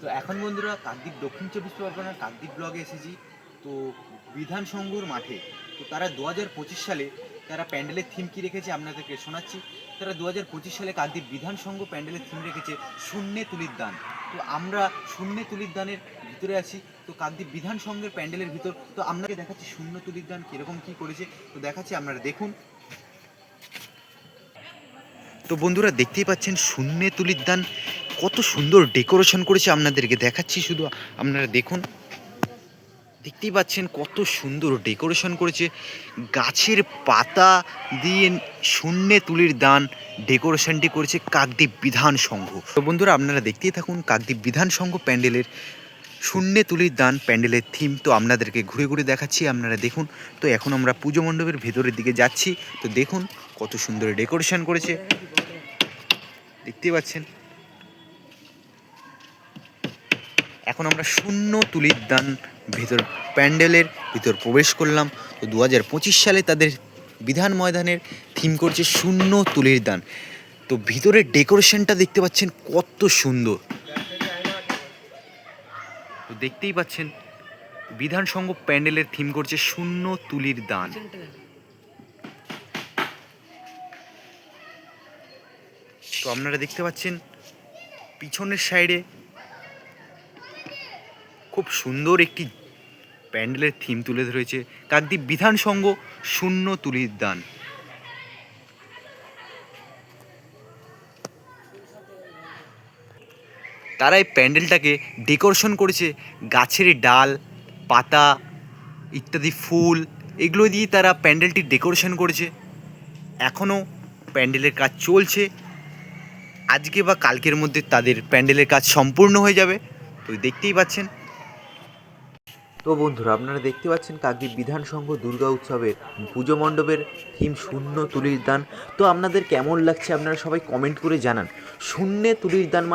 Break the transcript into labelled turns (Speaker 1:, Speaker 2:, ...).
Speaker 1: তো এখন বন্ধুরা কাকদ্বীপ দক্ষিণ চব্বিশ পরগনার কাকদ্বীপ ব্লগে এসেছি। তো বিধান সংঘর মাঠে, তো তারা দু হাজার পঁচিশ সালে তারা প্যান্ডেলের থিম কি রেখেছে আপনাদেরকে শোনাচ্ছি। তারা দু হাজার পঁচিশ সালে কাকদ্বীপ বিধান সংঘ প্যান্ডেলের থিম রেখেছে শূন্যে তুলির দান। তো আমরা শূন্যে তুলির দানের ভিতরে আছি, তো কাকদ্বীপ বিধান সংঘের প্যান্ডেলের ভিতর, তো আপনাকে দেখাচ্ছি শূন্য তুলির দান কীরকম কী করেছে। তো দেখাচ্ছি, আপনারা দেখুন। তো বন্ধুরা দেখতেই পাচ্ছেন শূন্যে তুলির দান কত সুন্দর ডেকোরেশন করেছে আপনাদেরকে। দেখাচ্ছি শুধু আপনারা দেখুন। দেখতেই পাচ্ছেন কত সুন্দর ডেকোরেশন করেছে। গাছের পাতা দিয়ে শূন্যে তুলির দান ডেকোরেশনটি করেছে কাকদ্বীপ বিধান সংঘ। তো বন্ধুরা, আপনারা দেখতেই থাকুন কাকদ্বীপ বিধান সংঘ প্যান্ডেলের শূন্যে তুলির দান প্যান্ডেলের থিম তো আপনাদেরকে ঘুরে ঘুরে দেখাচ্ছি, আপনারা দেখুন। তো এখন আমরা পুজো মণ্ডপের ভেতরের দিকে যাচ্ছি। তো দেখুন কত সুন্দর ডেকোরেশন করেছে। দেখতেই পাচ্ছেন এখন আমরা শূন্য তুলির দান ভিতর প্যান্ডেলের ভিতর প্রবেশ করলাম। তো দু হাজার পঁচিশ সালে তাদের বিধান ময়দানের থিম করছে শূন্য তুলির দান। তো ভিতরের ডেকোরেশনটা দেখতে পাচ্ছেন কত সুন্দর। তো দেখতেই পাচ্ছেন, বিধান সংঘ প্যান্ডেলের থিম করছে শূন্য তুলির দান। তো আপনারা দেখতে পাচ্ছেন, পিছনের সাইডে খুব সুন্দর একটি প্যান্ডেলের থিম তুলে ধরেছে। কাকদ্বীপ বিধান সংঘ শূন্য তুলির দান। তারা এই প্যান্ডেলটাকে ডেকোরেশন করেছে। গাছের ডাল, পাতা ইত্যাদি ফুল, এগুলো দিয়ে তারা প্যান্ডেলটি ডেকোরেশন করেছে। এখনও প্যান্ডেলের কাজ চলছে। আজকে বা কালকের মধ্যে তাদের প্যান্ডেলের কাজ সম্পূর্ণ হয়ে যাবে। তো দেখতেই পাচ্ছেন তো বন্ধুরা, আপনারা দেখতে পাচ্ছেন কাকদ্বীপ বিধানসংঘ দুর্গা উৎসবের পুজো মণ্ডপের থিম শূন্য তুলির দান। তো আপনাদের কেমন লাগছে আপনারা সবাই কমেন্ট করে জানান। শূন্যে তুলির দান মানে